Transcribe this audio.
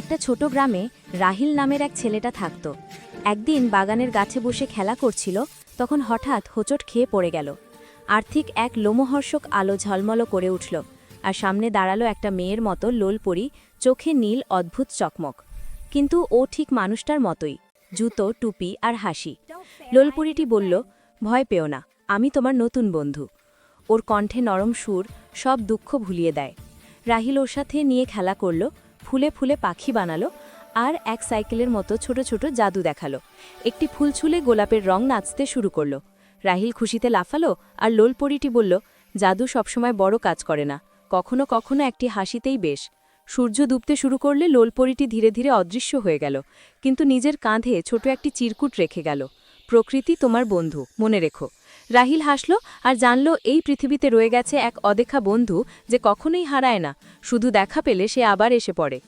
একটা ছোট গ্রামে রাহিল নামের এক ছেলেটা থাকত। একদিন বাগানের গাছে বসে খেলা করছিল, তখন হঠাৎ হোঁচট খেয়ে পড়ে গেল। আর্থিক এক লোমহর্ষক আলো ঝলমলো করে উঠল, আর সামনে দাঁড়াল একটা মেয়ের মতো লোলপরি, চোখে নীল অদ্ভুত চকমক। কিন্তু ও ঠিক মানুষটার মতোই, জুতো, টুপি আর হাসি। লোলপুরিটি বলল, ভয় পেও না, আমি তোমার নতুন বন্ধু। ওর কণ্ঠে নরম সুর সব দুঃখ ভুলিয়ে দেয়। রাহিল ওর সাথে নিয়ে খেলা করল ফুলে ফুলে পাখি বানালো আর এক সাইকেলের মতো ছোট ছোট জাদু দেখাল। একটি ফুল ছুলে গোলাপের রং নাচতে শুরু করল। রাহিল খুশিতে লাফালো আর লোলপরিটি বলল, জাদু সবসময় বড় কাজ করে না। কখনো কখনো একটি হাসিতেই বেশ। সূর্য ডুবতে শুরু করলে লোলপরিটি ধীরে ধীরে অদৃশ্য হয়ে গেল, কিন্তু নিজের কাঁধে ছোট একটি চিরকুট রেখে গেল। প্রকৃতি তোমার বন্ধু, মনে রেখো। রাহিল হাসল আর জানল এই পৃথিবীতে রয়ে গেছে এক অদেখা বন্ধু যে কখনোই হারায় না, শুধু দেখা পেলে সে আবার এসে পড়ে।